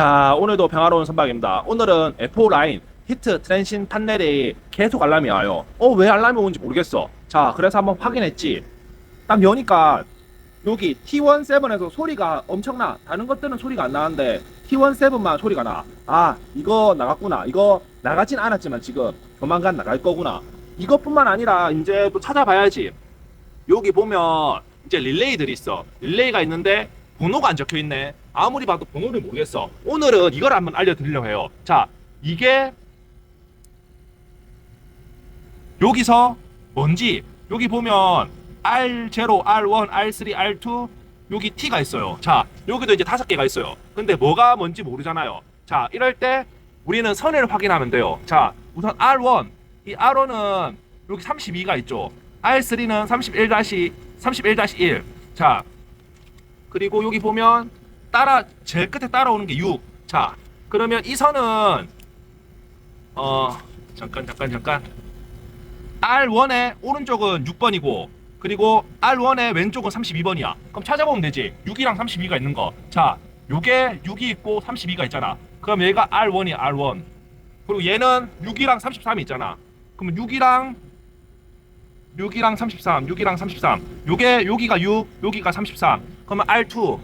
자, 오늘도 평화로운 선박입니다. 오늘은 F4 라인 히트 트랜신 판넬이 계속 알람이 와요. 어, 왜 알람이 오는지 모르겠어. 자, 그래서 한번 확인했지. 딱 여니까 여기 T17에서 소리가 엄청나. 다른 것들은 소리가 안 나는데 T17만 소리가 나. 아, 이거 나갔구나. 이거 나가진 않았지만 지금 조만간 나갈 거구나. 이것뿐만 아니라 이제 또 찾아봐야지. 여기 보면 이제 릴레이들이 있어. 릴레이가 있는데 번호가 안 적혀 있네. 아무리 봐도 번호를 모르겠어. 오늘은 이걸 한번 알려드리려고 해요. 자, 이게 여기서 뭔지 여기 보면 R0, R1, R3, R2 여기 T가 있어요. 자, 여기도 이제 다섯 개가 있어요. 근데 뭐가 뭔지 모르잖아요. 자, 이럴 때 우리는 선을 확인하면 돼요. 자, 우선 R1, 이 R1은 여기 32가 있죠. R3는 31 31-1. 자, 그리고 여기 보면 따라 제일 끝에 따라오는 게 6. 자, 그러면 이 선은 어 잠깐 잠깐 잠깐 R1의 오른쪽은 6번이고 그리고 R1의 왼쪽은 32번이야. 그럼 찾아보면 되지. 6이랑 32가 있는 거. 자, 요게 6이 있고 32가 있잖아. 그럼 얘가 R1이야, R1. 그리고 얘는 6이랑 33이 있잖아. 그러면 6이랑 6이랑 33, 6이랑 33. 요게 여기가 6, 여기가 33. 그러면 R2.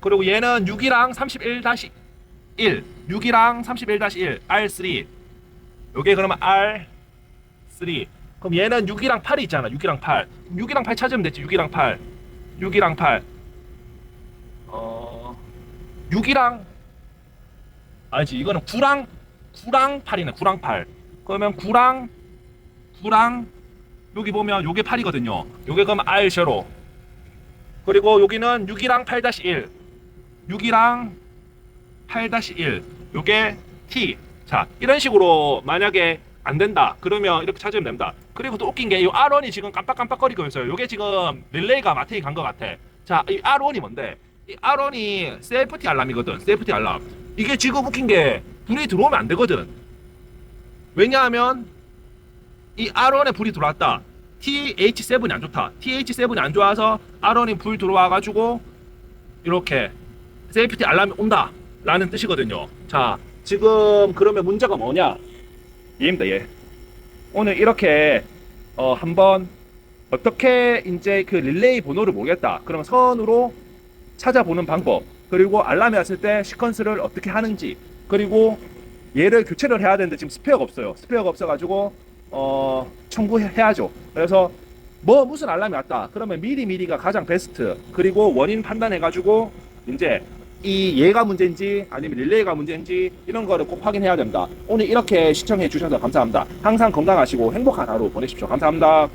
그리고 얘는 6이랑 31-1. 6이랑 31-1. R3. 요게 그러면 R3. 그럼 얘는 6이랑 8이 있잖아. 6이랑 8. 6이랑 8 찾으면 됐지. 6이랑 8. 6이랑 8. 어 6이랑 아니지. 이거는 9랑 9랑 8이네. 9랑 8. 그러면 9랑 9랑 여기 보면 요게 8이거든요. 요게 그럼 R0. 그리고 여기는 6이랑 8-1. 6이랑 8-1. 요게 T. 자, 이런 식으로 만약에 안 된다. 그러면 이렇게 찾으면 됩니다. 그리고 또 웃긴 게 이 R1이 지금 깜빡깜빡거리고 있어요. 요게 지금 릴레이가 마트에 간것 같아. 자, 이 R1이 뭔데? 이 R1이 세이프티 알람이거든. 세이프티 알람. 이게 지금 웃긴 게 불이 들어오면 안 되거든. 왜냐하면 이 R1에 불이 들어왔다. TH7이 안 좋다. TH7이 안 좋아서 R1이 불 들어와가지고 이렇게 세이프티 알람이 온다. 라는 뜻이거든요. 자, 지금 그러면 문제가 뭐냐? 얘입니다, 얘. 오늘 이렇게 어, 한번 어떻게 이제 그 릴레이 번호를 모르겠다. 그러면 선으로 찾아보는 방법. 그리고 알람이 왔을 때 시퀀스를 어떻게 하는지. 그리고 얘를 교체를 해야 되는데 지금 스페어가 없어요. 스페어가 없어가지고 어, 청구해야죠. 그래서 뭐 무슨 알람이 왔다. 그러면 미리 미리가 가장 베스트. 그리고 원인 판단해가지고 이제 이 얘가 문제인지 아니면 릴레이가 문제인지 이런 거를 꼭 확인해야 됩니다. 오늘 이렇게 시청해 주셔서 감사합니다. 항상 건강하시고 행복한 하루 보내십시오. 감사합니다.